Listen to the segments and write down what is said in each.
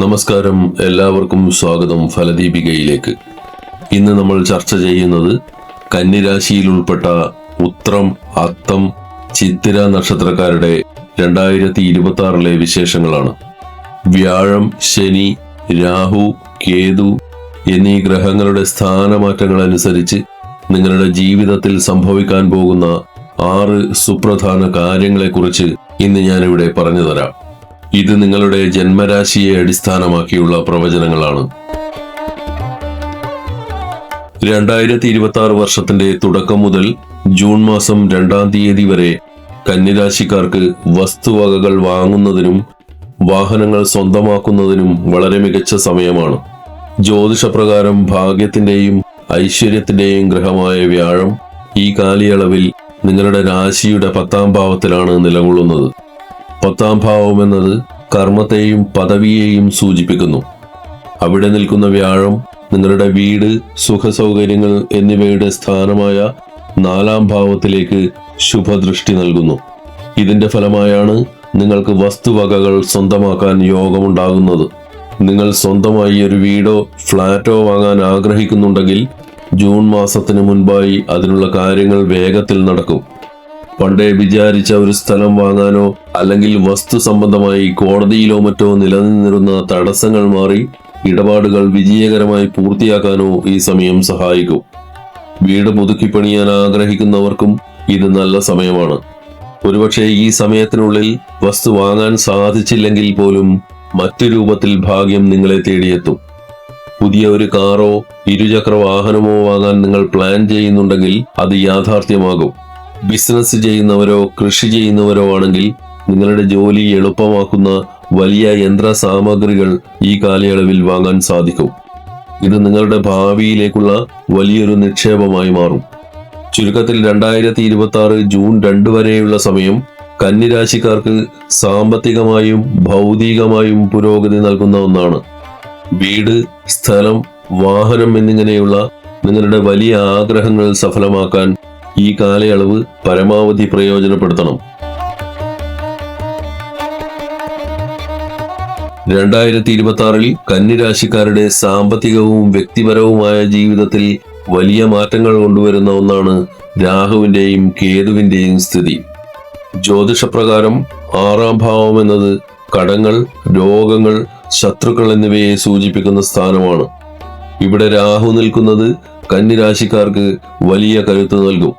നമസ്കാരം. എല്ലാവർക്കും സ്വാഗതം ഫലദീപികയിലേക്ക്. ഇന്ന് നമ്മൾ ചർച്ച ചെയ്യുന്നത് കന്നിരാശിയിൽ ഉൾപ്പെട്ട ഉത്രം അത്തം ചിത്തിര നക്ഷത്രക്കാരുടെ രണ്ടായിരത്തി ഇരുപത്തി ആറിലെ വിശേഷങ്ങളാണ്. വ്യാഴം ശനി രാഹു കേതു എന്നീ ഗ്രഹങ്ങളുടെ സ്ഥാനമാറ്റങ്ങൾ അനുസരിച്ച് നിങ്ങളുടെ ജീവിതത്തിൽ സംഭവിക്കാൻ പോകുന്ന ആറ് സുപ്രധാന കാര്യങ്ങളെക്കുറിച്ച് ഇന്ന് ഞാനിവിടെ പറഞ്ഞു തരാം ഇത് നിങ്ങളുടെ ജന്മരാശിയെ അടിസ്ഥാനമാക്കിയുള്ള പ്രവചനങ്ങളാണ്. രണ്ടായിരത്തി ഇരുപത്തി ആറ് വർഷത്തിന്റെ തുടക്കം മുതൽ ജൂൺ മാസം രണ്ടാം തീയതി വരെ കന്നിരാശിക്കാർക്ക് വസ്തുവകകൾ വാങ്ങുന്നതിനും വാഹനങ്ങൾ സ്വന്തമാക്കുന്നതിനും വളരെ മികച്ച സമയമാണ്. ജ്യോതിഷപ്രകാരം ഭാഗ്യത്തിന്റെയും ഐശ്വര്യത്തിന്റെയും ഗ്രഹമായ വ്യാഴം ഈ കാലയളവിൽ നിങ്ങളുടെ രാശിയുടെ പത്താം ഭാവത്തിലാണ് നിലകൊള്ളുന്നത്. പത്താം ഭാവം എന്നത് കർമ്മത്തെയും പദവിയെയും സൂചിപ്പിക്കുന്നു. അവിടെ നിൽക്കുന്ന വ്യാഴം നിങ്ങളുടെ വീട് സുഖസൗകര്യങ്ങൾ എന്നിവയുടെ സ്ഥാനമായ നാലാം ഭാവത്തിലേക്ക് ശുഭദൃഷ്ടി നൽകുന്നു. ഇതിന്റെ ഫലമായാണ് നിങ്ങൾക്ക് വസ്തുവകകൾ സ്വന്തമാക്കാൻ യോഗമുണ്ടാകുന്നത്. നിങ്ങൾ സ്വന്തമായി ഒരു വീടോ ഫ്ളാറ്റോ വാങ്ങാൻ ആഗ്രഹിക്കുന്നുണ്ടെങ്കിൽ ജൂൺ മാസത്തിന് മുൻപായി അതിനുള്ള കാര്യങ്ങൾ വേഗത്തിൽ നടക്കും. പണ്ടേ വിചാരിച്ച ഒരു സ്ഥലം വാങ്ങാനോ അല്ലെങ്കിൽ വസ്തു സംബന്ധമായി കോടതിയിലോ മറ്റോ നിലനിന്നിരുന്ന തടസ്സങ്ങൾ മാറി ഇടപാടുകൾ വിജയകരമായി പൂർത്തിയാക്കാനോ ഈ സമയം സഹായിക്കും. വീട് പുതുക്കി പണിയാൻ ആഗ്രഹിക്കുന്നവർക്കും ഇത് നല്ല സമയമാണ്. ഒരുപക്ഷെ ഈ സമയത്തിനുള്ളിൽ വസ്തു വാങ്ങാൻ സാധിച്ചില്ലെങ്കിൽ പോലും മറ്റു രൂപത്തിൽ ഭാഗ്യം നിങ്ങളെ തേടിയെത്തും. പുതിയ ഒരു കാറോ ഇരുചക്ര വാഹനമോ വാങ്ങാൻ നിങ്ങൾ പ്ലാൻ ചെയ്യുന്നുണ്ടെങ്കിൽ അത് യാഥാർത്ഥ്യമാകും. ബിസിനസ് ചെയ്യുന്നവരോ കൃഷി ചെയ്യുന്നവരോ ആണെങ്കിൽ നിങ്ങളുടെ ജോലി എളുപ്പമാക്കുന്ന വലിയ യന്ത്ര സാമഗ്രികൾ ഈ കാലയളവിൽ വാങ്ങാൻ സാധിക്കും. ഇത് നിങ്ങളുടെ ഭാവിയിലേക്കുള്ള വലിയൊരു നിക്ഷേപമായി മാറും. ചുരുക്കത്തിൽ രണ്ടായിരത്തി ഇരുപത്തി ആറ് ജൂൺ രണ്ട് വരെയുള്ള സമയം കന്നിരാശിക്കാർക്ക് സാമ്പത്തികമായും ഭൗതികമായും പുരോഗതി നൽകുന്ന ഒന്നാണ്. വീട് സ്ഥലം വാഹനം എന്നിങ്ങനെയുള്ള നിങ്ങളുടെ വലിയ ആഗ്രഹങ്ങൾ സഫലമാക്കാൻ ഈ കാലയളവ് പരമാവധി പ്രയോജനപ്പെടുത്തണം. രണ്ടായിരത്തി ഇരുപത്തി ആറിൽ കന്നിരാശിക്കാരുടെ സാമ്പത്തികവും വ്യക്തിപരവുമായ ജീവിതത്തിൽ വലിയ മാറ്റങ്ങൾ കൊണ്ടുവരുന്ന ഒന്നാണ് രാഹുവിന്റെയും കേതുവിന്റെയും സ്ഥിതി. ജ്യോതിഷപ്രകാരം ആറാം ഭാവം എന്നത് കടങ്ങൾ രോഗങ്ങൾ ശത്രുക്കൾ എന്നിവയെ സൂചിപ്പിക്കുന്ന സ്ഥാനമാണ്. ഇവിടെ രാഹു നിൽക്കുന്നത് കന്നിരാശിക്കാർക്ക് വലിയ കരുത്ത് നൽകും.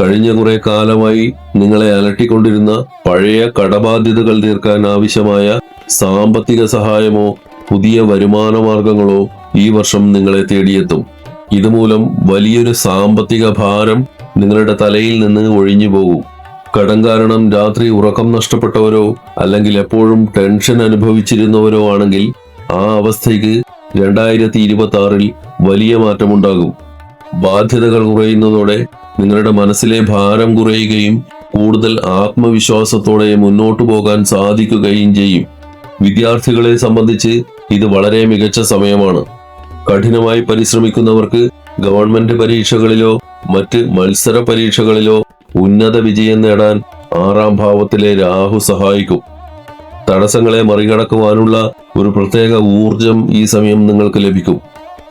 കഴിഞ്ഞ കുറെ കാലമായി നിങ്ങളെ അലട്ടിക്കൊണ്ടിരുന്ന പഴയ കടബാധ്യതകൾ തീർക്കാൻ ആവശ്യമായ സാമ്പത്തിക സഹായമോ പുതിയ വരുമാന മാർഗങ്ങളോ ഈ വർഷം നിങ്ങളെ തേടിയെത്തും. ഇതുമൂലം വലിയൊരു സാമ്പത്തിക ഭാരം നിങ്ങളുടെ തലയിൽ നിന്ന് ഒഴിഞ്ഞു പോകും. കടം കാരണം രാത്രി ഉറക്കം നഷ്ടപ്പെട്ടവരോ അല്ലെങ്കിൽ എപ്പോഴും ടെൻഷൻ അനുഭവിച്ചിരുന്നവരോ ആണെങ്കിൽ ആ അവസ്ഥയ്ക്ക് രണ്ടായിരത്തി ഇരുപത്തി ആറിൽ വലിയ മാറ്റമുണ്ടാകും. ബാധ്യതകൾ കുറയുന്നതോടെ നിങ്ങളുടെ മനസ്സിലെ ഭാരം കുറയുകയും കൂടുതൽ ആത്മവിശ്വാസത്തോടെ മുന്നോട്ടു പോകാൻ സാധിക്കുകയും ചെയ്യും. വിദ്യാർത്ഥികളെ സംബന്ധിച്ച് ഇത് വളരെ മികച്ച സമയമാണ്. കഠിനമായി പരിശ്രമിക്കുന്നവർക്ക് ഗവൺമെന്റ് പരീക്ഷകളിലോ മറ്റ് മത്സര പരീക്ഷകളിലോ ഉന്നത വിജയം നേടാൻ ആറാം ഭാവത്തിലെ രാഹു സഹായിക്കും. തടസ്സങ്ങളെ മറികടക്കുവാനുള്ള ഒരു പ്രത്യേക ഊർജം ഈ സമയം നിങ്ങൾക്ക് ലഭിക്കും.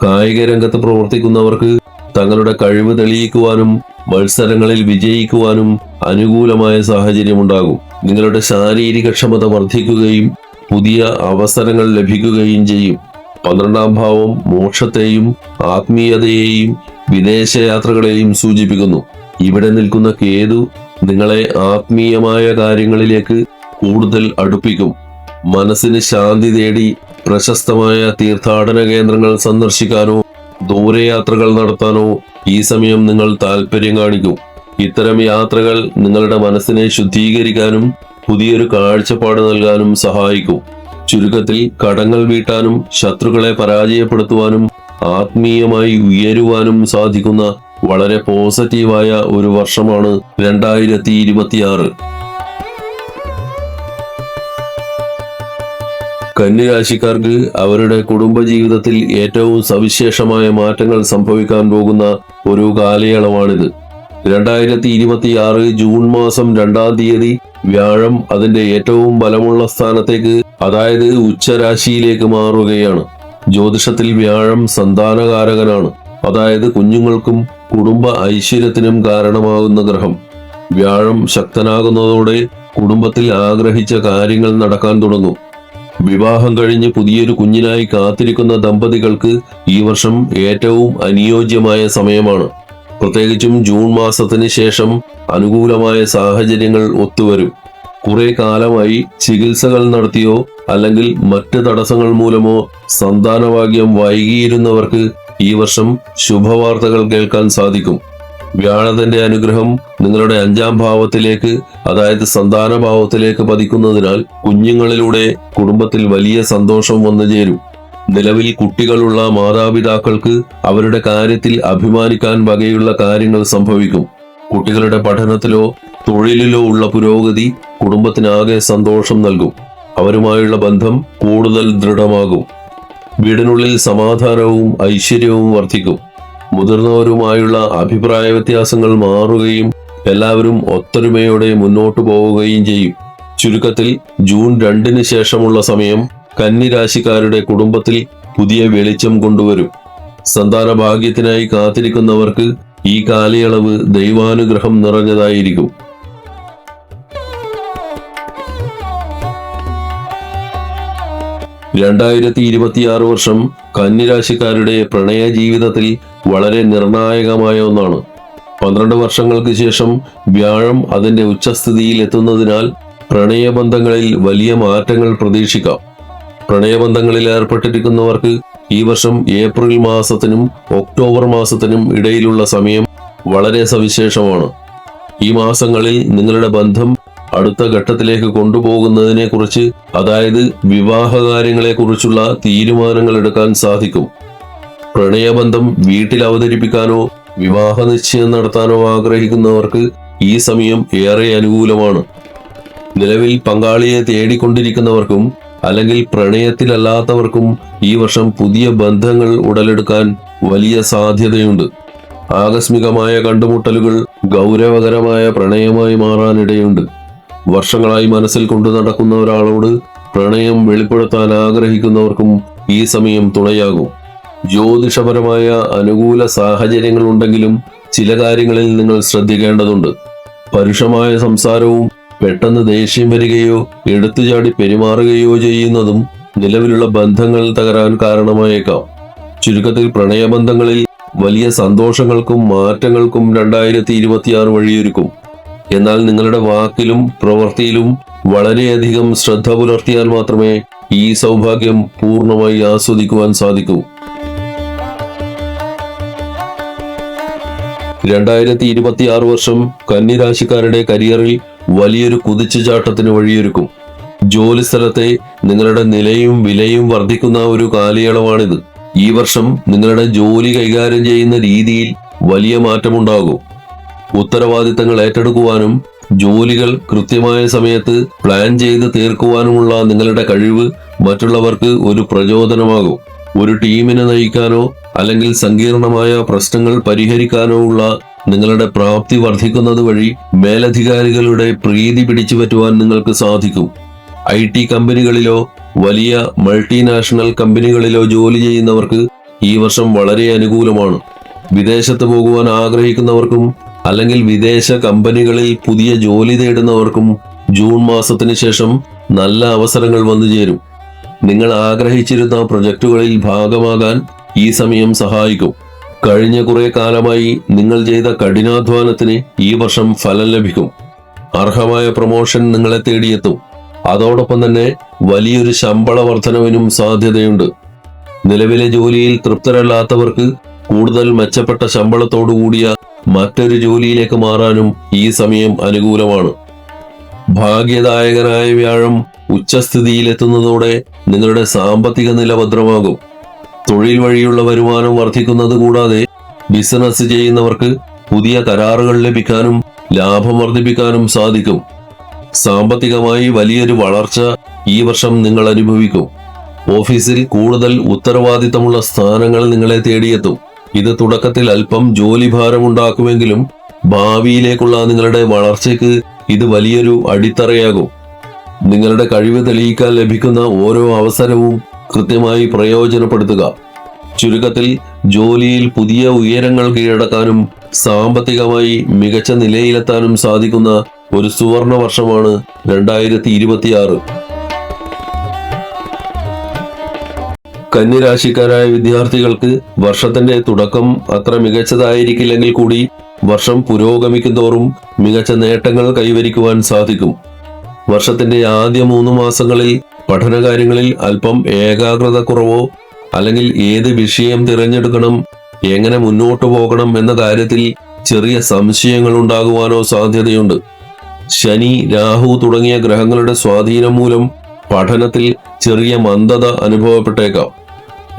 കായിക രംഗത്ത് പ്രവർത്തിക്കുന്നവർക്ക് തങ്ങളുടെ കഴിവ് തെളിയിക്കുവാനും മത്സരങ്ങളിൽ വിജയിക്കുവാനും അനുകൂലമായ സാഹചര്യമുണ്ടാകും. നിങ്ങളുടെ ശാരീരിക ക്ഷമത വർദ്ധിക്കുകയും പുതിയ അവസരങ്ങൾ ലഭിക്കുകയും ചെയ്യും. പന്ത്രണ്ടാം ഭാവം മോക്ഷത്തെയും ആത്മീയതയെയും വിദേശയാത്രകളെയും സൂചിപ്പിക്കുന്നു. ഇവിടെ നിൽക്കുന്ന കേതു നിങ്ങളെ ആത്മീയമായ കാര്യങ്ങളിലേക്ക് കൂടുതൽ അടുപ്പിക്കും. മനസ്സിന് ശാന്തി തേടി പ്രശസ്തമായ തീർത്ഥാടന കേന്ദ്രങ്ങൾ സന്ദർശിക്കാനോ ദൂരയാത്രകൾ നടത്താനോ ഈ സമയം നിങ്ങൾ താല്പര്യം കാണിക്കും. ഇത്തരം യാത്രകൾ നിങ്ങളുടെ മനസ്സിനെ ശുദ്ധീകരിക്കാനും പുതിയൊരു കാഴ്ചപ്പാട് നൽകാനും സഹായിക്കും. ചുരുക്കത്തിൽ കടങ്ങൾ വീട്ടാനും ശത്രുക്കളെ പരാജയപ്പെടുത്തുവാനും ആത്മീയമായി ഉയരുവാനും സാധിക്കുന്ന വളരെ പോസിറ്റീവായ ഒരു വർഷമാണ് രണ്ടായിരത്തി ഇരുപത്തിയാറ് കന്യരാശിക്കാർക്ക് അവരുടെ കുടുംബജീവിതത്തിൽ ഏറ്റവും സവിശേഷമായ മാറ്റങ്ങൾ സംഭവിക്കാൻ പോകുന്ന ഒരു കാലയളവാണിത്. രണ്ടായിരത്തി ഇരുപത്തിയാറ് ജൂൺ മാസം രണ്ടാം തീയതി വ്യാഴം അതിന്റെ ഏറ്റവും ബലമുള്ള സ്ഥാനത്തേക്ക് അതായത് ഉച്ചരാശിയിലേക്ക് മാറുകയാണ്. ജ്യോതിഷത്തിൽ വ്യാഴം സന്താനകാരകനാണ്. അതായത് കുഞ്ഞുങ്ങൾക്കും കുടുംബ ഐശ്വര്യത്തിനും കാരണമാകുന്ന ഗ്രഹം. വ്യാഴം ശക്തനാകുന്നതോടെ കുടുംബത്തിൽ ആഗ്രഹിച്ച കാര്യങ്ങൾ നടക്കാൻ തുടങ്ങും. വിവാഹം കഴിഞ്ഞ് പുതിയൊരു കുഞ്ഞിനായി കാത്തിരിക്കുന്ന ദമ്പതികൾക്ക് ഈ വർഷം ഏറ്റവും അനുയോജ്യമായ സമയമാണ്. പ്രത്യേകിച്ചും ജൂൺ മാസത്തിന് ശേഷം അനുകൂലമായ സാഹചര്യങ്ങൾ ഒത്തുവരും. കുറെ കാലമായി ചികിത്സകൾ നടത്തിയോ അല്ലെങ്കിൽ മറ്റ് തടസ്സങ്ങൾ മൂലമോ സന്താനഭാഗ്യം വൈകിയിരുന്നവർക്ക് ഈ വർഷം ശുഭവാർത്തകൾ കേൾക്കാൻ സാധിക്കും. വ്യാഴത്തിന്റെ അനുഗ്രഹം നിങ്ങളുടെ അഞ്ചാം ഭാവത്തിലേക്ക് അതായത് സന്താന ഭാവത്തിലേക്ക് പതിക്കുന്നതിനാൽ കുഞ്ഞുങ്ങളിലൂടെ കുടുംബത്തിൽ വലിയ സന്തോഷം വന്നു ചേരും. നിലവിൽ കുട്ടികളുള്ള മാതാപിതാക്കൾക്ക് അവരുടെ കാര്യത്തിൽ അഭിമാനിക്കാൻ വകയുള്ള കാര്യങ്ങൾ സംഭവിക്കും. കുട്ടികളുടെ പഠനത്തിലോ തൊഴിലിലോ ഉള്ള പുരോഗതി കുടുംബത്തിനാകെ സന്തോഷം നൽകും. അവരുമായുള്ള ബന്ധം കൂടുതൽ ദൃഢമാകും. വീടിനുള്ളിൽ സമാധാനവും ഐശ്വര്യവും വർദ്ധിക്കും. മുതിർന്നവരുമായുള്ള അഭിപ്രായ വ്യത്യാസങ്ങൾ മാറുകയും എല്ലാവരും ഒത്തൊരുമയോടെ മുന്നോട്ടു പോവുകയും ചെയ്യും. ചുരുക്കത്തിൽ ജൂൺ രണ്ടിന് ശേഷമുള്ള സമയം കന്നിരാശിക്കാരുടെ കുടുംബത്തിൽ പുതിയ വെളിച്ചം കൊണ്ടുവരും. സന്താന ഭാഗ്യത്തിനായി കാത്തിരിക്കുന്നവർക്ക് ഈ കാലയളവ് ദൈവാനുഗ്രഹം നിറഞ്ഞതായിരിക്കും. രണ്ടായിരത്തി ഇരുപത്തിയാറ് വർഷം കന്നിരാശിക്കാരുടെ പ്രണയ ജീവിതത്തിൽ വളരെ നിർണായകമായ ഒന്നാണ്. പന്ത്രണ്ട് വർഷങ്ങൾക്ക് ശേഷം വ്യാഴം അതിന്റെ ഉച്ചസ്ഥിതിയിൽ എത്തുന്നതിനാൽ പ്രണയബന്ധങ്ങളിൽ വലിയ മാറ്റങ്ങൾ പ്രതീക്ഷിക്കാം. പ്രണയബന്ധങ്ങളിൽ ഏർപ്പെട്ടിരിക്കുന്നവർക്ക് ഈ വർഷം ഏപ്രിൽ മാസത്തിനും ഒക്ടോബർ മാസത്തിനും ഇടയിലുള്ള സമയം വളരെ സവിശേഷമാണ്. ഈ മാസങ്ങളിൽ നിങ്ങളുടെ ബന്ധം അടുത്ത ഘട്ടത്തിലേക്ക് കൊണ്ടുപോകുന്നതിനെ കുറിച്ച് അതായത് വിവാഹകാര്യങ്ങളെ കുറിച്ചുള്ള തീരുമാനങ്ങൾ എടുക്കാൻ സാധിക്കും. പ്രണയബന്ധം വീട്ടിൽ അവതരിപ്പിക്കാനോ വിവാഹ നിശ്ചയം നടത്താനോ ആഗ്രഹിക്കുന്നവർക്ക് ഈ സമയം ഏറെ അനുകൂലമാണ്. നിലവിൽ പങ്കാളിയെ തേടിക്കൊണ്ടിരിക്കുന്നവർക്കും അല്ലെങ്കിൽ പ്രണയത്തിലല്ലാത്തവർക്കും ഈ വർഷം പുതിയ ബന്ധങ്ങൾ ഉടലെടുക്കാൻ വലിയ സാധ്യതയുണ്ട്. ആകസ്മികമായ കണ്ടുമുട്ടലുകൾ ഗൗരവകരമായ പ്രണയമായി മാറാനിടയുണ്ട്. വർഷങ്ങളായി മനസ്സിൽ കൊണ്ടു നടക്കുന്ന ഒരാളോട് പ്രണയം വെളിപ്പെടുത്താൻ ആഗ്രഹിക്കുന്നവർക്കും ഈ സമയം തുണയാകും. ജ്യോതിഷപരമായ അനുകൂല സാഹചര്യങ്ങൾ ഉണ്ടെങ്കിലും ചില കാര്യങ്ങളിൽ നിങ്ങൾ ശ്രദ്ധിക്കേണ്ടതുണ്ട്. പരുഷമായ സംസാരവും പെട്ടെന്ന് ദേഷ്യം വരികയോ എടുത്തുചാടി പെരുമാറുകയോ ചെയ്യുന്നതും നിലവിലുള്ള ബന്ധങ്ങൾ തകരാൻ കാരണമായേക്കാം. ചുരുക്കത്തിൽ പ്രണയബന്ധങ്ങളിൽ വലിയ സന്തോഷങ്ങൾക്കും മാറ്റങ്ങൾക്കും രണ്ടായിരത്തി ഇരുപത്തിയാറ് വഴിയൊരുക്കും. എന്നാൽ നിങ്ങളുടെ വാക്കിലും പ്രവൃത്തിയിലും വളരെയധികം ശ്രദ്ധ പുലർത്തിയാൽ മാത്രമേ ഈ സൗഭാഗ്യം പൂർണമായി ആസ്വദിക്കുവാൻ സാധിക്കൂ. രണ്ടായിരത്തി ഇരുപത്തിയാറ് വർഷം കന്നിരാശിക്കാരുടെ കരിയറിൽ വലിയൊരു കുതിച്ചുചാട്ടത്തിന് വഴിയൊരുക്കും. ജോലിസ്ഥലത്തെ നിങ്ങളുടെ നിലയും വിലയും വർദ്ധിക്കുന്ന ഒരു കാലയളവാണിത്. ഈ വർഷം നിങ്ങളുടെ ജോലി കൈകാര്യം ചെയ്യുന്ന രീതിയിൽ വലിയ മാറ്റമുണ്ടാകും. ഉത്തരവാദിത്തങ്ങൾ ഏറ്റെടുക്കുവാനും ജോലികൾ കൃത്യമായ സമയത്ത് പ്ലാൻ ചെയ്ത് തീർക്കുവാനുമുള്ള നിങ്ങളുടെ കഴിവ് മറ്റുള്ളവർക്ക് ഒരു പ്രചോദനമാകും. ഒരു ടീമിനെ നയിക്കാനോ അല്ലെങ്കിൽ സങ്കീർണമായ പ്രശ്നങ്ങൾ പരിഹരിക്കാനോ ഉള്ള നിങ്ങളുടെ പ്രാപ്തി വർദ്ധിക്കുന്നത് വഴി മേലധികാരികളുടെ പ്രീതി പിടിച്ചു പറ്റുവാൻ നിങ്ങൾക്ക് സാധിക്കും. ഐ ടി കമ്പനികളിലോ വലിയ മൾട്ടിനാഷണൽ കമ്പനികളിലോ ജോലി ചെയ്യുന്നവർക്ക് ഈ വർഷം വളരെ അനുകൂലമാണ്. വിദേശത്ത് പോകുവാൻ ആഗ്രഹിക്കുന്നവർക്കും അല്ലെങ്കിൽ വിദേശ കമ്പനികളിൽ പുതിയ ജോലി തേടുന്നവർക്കും ജൂൺ മാസത്തിന് ശേഷം നല്ല അവസരങ്ങൾ വന്നു ചേരും. നിങ്ങൾ ആഗ്രഹിച്ചിരുന്ന പ്രൊജക്ടുകളിൽ ഭാഗമാകാൻ ഈ സമയം സഹായിക്കും. കഴിഞ്ഞ കുറെ കാലമായി നിങ്ങൾ ചെയ്ത കഠിനാധ്വാനത്തിന് ഈ വർഷം ഫലം ലഭിക്കും. അർഹമായ പ്രൊമോഷൻ നിങ്ങളെ തേടിയെത്തും. അതോടൊപ്പം തന്നെ വലിയൊരു ശമ്പള വർധനവിനും സാധ്യതയുണ്ട്. നിലവിലെ ജോലിയിൽ തൃപ്തരല്ലാത്തവർക്ക് കൂടുതൽ മെച്ചപ്പെട്ട ശമ്പളത്തോടു കൂടിയ മറ്റൊരു ജോലിയിലേക്ക് മാറാനും ഈ സമയം അനുകൂലമാണ്. ഭാഗ്യദായകനായ വ്യാഴം ഉച്ചസ്ഥിതിയിലെത്തുന്നതോടെ നിങ്ങളുടെ സാമ്പത്തിക നില ഭദ്രമാകും. തൊഴിൽ വഴിയുള്ള വരുമാനം വർദ്ധിക്കുന്നത് കൂടാതെ ബിസിനസ് ചെയ്യുന്നവർക്ക് പുതിയ കരാറുകൾ ലഭിക്കാനും ലാഭം വർദ്ധിപ്പിക്കാനും സാധിക്കും. സാമ്പത്തികമായി വലിയൊരു വളർച്ച ഈ വർഷം നിങ്ങൾ അനുഭവിക്കും. ഓഫീസിൽ കൂടുതൽ ഉത്തരവാദിത്തമുള്ള സ്ഥാനങ്ങൾ നിങ്ങളെ തേടിയെത്തും. ഇത് തുടക്കത്തിൽ അല്പം ജോലിഭാരം ഉണ്ടാക്കുമെങ്കിലും ഭാവിയിലേക്കുള്ള നിങ്ങളുടെ വളർച്ചയ്ക്ക് ഇത് വലിയൊരു അടിത്തറയാകും. നിങ്ങളുടെ കഴിവ് തെളിയിക്കാൻ ലഭിക്കുന്ന ഓരോ അവസരവും കൃത്യമായി പ്രയോജനപ്പെടുത്തുക. ചുരുക്കത്തിൽ ജോലിയിൽ പുതിയ ഉയരങ്ങൾ കീഴടക്കാനും സാമ്പത്തികമായി മികച്ച നിലയിലെത്താനും സാധിക്കുന്ന ഒരു സുവർണ വർഷമാണ് രണ്ടായിരത്തി ഇരുപത്തിയാറ് കന്നിരാശിക്കാരായ വിദ്യാർത്ഥികൾക്ക് വർഷത്തിന്റെ തുടക്കം അത്ര മികച്ചതായിരിക്കില്ലെങ്കിൽ കൂടി വർഷം പുരോഗമിക്കുന്തോറും മികച്ച നേട്ടങ്ങൾ കൈവരിക്കുവാൻ സാധിക്കും. വർഷത്തിന്റെ ആദ്യ മൂന്ന് മാസങ്ങളിൽ പഠനകാര്യങ്ങളിൽ അല്പം ഏകാഗ്രത കുറവോ അല്ലെങ്കിൽ ഏത് വിഷയം തിരഞ്ഞെടുക്കണം എങ്ങനെ മുന്നോട്ടു പോകണം എന്ന കാര്യത്തിൽ ചെറിയ സംശയങ്ങൾ ഉണ്ടാകുവാനോ സാധ്യതയുണ്ട്. ശനി രാഹു തുടങ്ങിയ ഗ്രഹങ്ങളുടെ സ്വാധീനം മൂലം പഠനത്തിൽ ചെറിയ മന്ദത അനുഭവപ്പെട്ടേക്കാം.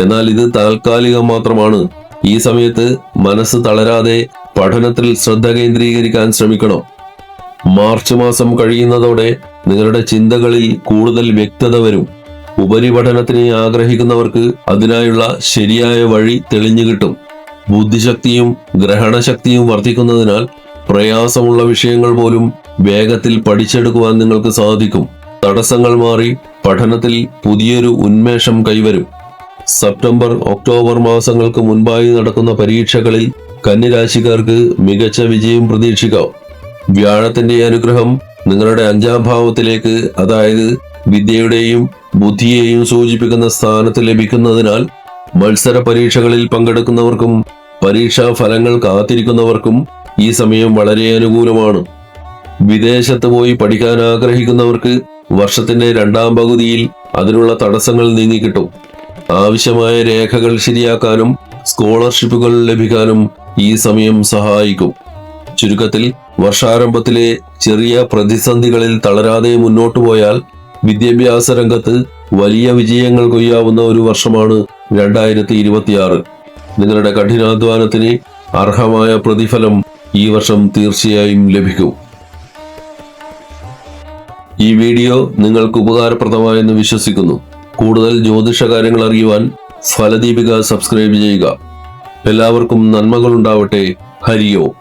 എന്നാൽ ഇത് താൽക്കാലികം മാത്രമാണ്. ഈ സമയത്ത് മനസ്സ് തളരാതെ പഠനത്തിൽ ശ്രദ്ധ കേന്ദ്രീകരിക്കാൻ ശ്രമിക്കണം. മാർച്ച് മാസം കഴിയുന്നതോടെ നിങ്ങളുടെ ചിന്തകളിൽ കൂടുതൽ വ്യക്തത വരും. ഉപരിപഠനത്തിന് ആഗ്രഹിക്കുന്നവർക്ക് അതിനായുള്ള ശരിയായ വഴി തെളിഞ്ഞു കിട്ടും. ബുദ്ധിശക്തിയും ഗ്രഹണശക്തിയും വർദ്ധിക്കുന്നതിനാൽ പ്രയാസമുള്ള വിഷയങ്ങൾ പോലും വേഗത്തിൽ പഠിച്ചെടുക്കുവാൻ നിങ്ങൾക്ക് സാധിക്കും. തടസ്സങ്ങൾ മാറി പഠനത്തിൽ പുതിയൊരു ഉന്മേഷം കൈവരും. സെപ്റ്റംബർ ഒക്ടോബർ മാസങ്ങൾക്ക് മുൻപായി നടക്കുന്ന പരീക്ഷകളിൽ കന്നിരാശിക്കാർക്ക് മികച്ച വിജയം പ്രതീക്ഷിക്കാം. വ്യാഴത്തിന്റെ അനുഗ്രഹം നിങ്ങളുടെ അഞ്ചാം ഭാവത്തിലേക്ക് അതായത് വിദ്യയുടെയും ബുദ്ധിയെയും സൂചിപ്പിക്കുന്ന സ്ഥാനത്ത് ലഭിക്കുന്നതിനാൽ മത്സര പരീക്ഷകളിൽ പങ്കെടുക്കുന്നവർക്കും പരീക്ഷാ ഫലങ്ങൾ കാത്തിരിക്കുന്നവർക്കും ഈ സമയം വളരെ അനുകൂലമാണ്. വിദേശത്ത് പോയി പഠിക്കാൻ ആഗ്രഹിക്കുന്നവർക്ക് വർഷത്തിന്റെ രണ്ടാം പകുതിയിൽ അതിനുള്ള തടസ്സങ്ങൾ നീങ്ങിക്കിട്ടും ആവശ്യമായ രേഖകൾ ശരിയാക്കാനും സ്കോളർഷിപ്പുകൾ ലഭിക്കാനും ഈ സമയം സഹായിക്കും. ചുരുക്കത്തിൽ വർഷാരംഭത്തിലെ ചെറിയ പ്രതിസന്ധികളിൽ തളരാതെ മുന്നോട്ട് പോയാൽ വിദ്യാഭ്യാസ രംഗത്ത് വലിയ വിജയങ്ങൾ കൊയ്യാവുന്ന ഒരു വർഷമാണ് രണ്ടായിരത്തി ഇരുപത്തിയാറ് നിങ്ങളുടെ കഠിനാധ്വാനത്തിന് അർഹമായ പ്രതിഫലം ഈ വർഷം തീർച്ചയായും ലഭിക്കും. ഈ വീഡിയോ നിങ്ങൾക്ക് ഉപകാരപ്രദമായെന്ന് വിശ്വസിക്കുന്നു. കൂടുതൽ ജ്യോതിഷ കാര്യങ്ങൾ അറിയുവാൻ ഫലദീപിക സബ്സ്ക്രൈബ് ചെയ്യുക. എല്ലാവർക്കും നന്മകളുണ്ടാവട്ടെ. ഹരിയോ.